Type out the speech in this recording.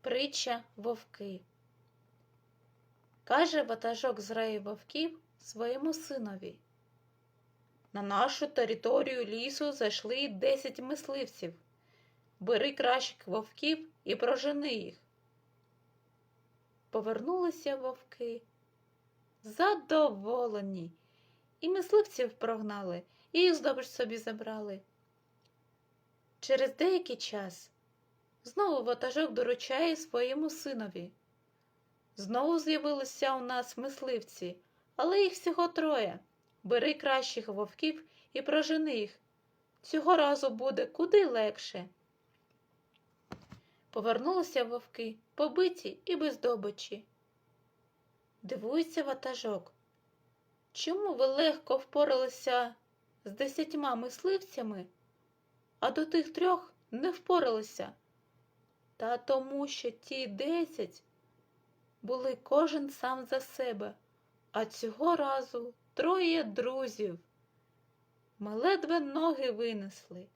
Притча вовки. Каже ватажок з раї вовків своєму синові. На нашу територію лісу зайшли десять мисливців. Бери кращих вовків і прожени їх. Повернулися вовки. Задоволені. І мисливців прогнали, і їх здобич собі забрали. Через деякий час знову ватажок доручає своєму синові. Знову з'явилися у нас мисливці, але їх всього троє. Бери кращих вовків і прожени їх. Цього разу буде куди легше. Повернулися вовки, побиті і без добичі. Дивується ватажок. Чому ви легко впоралися з десятьма мисливцями, а до тих трьох не впоралися? Та тому, що ті десять були кожен сам за себе, а цього разу троє друзів. Ми ледве ноги винесли.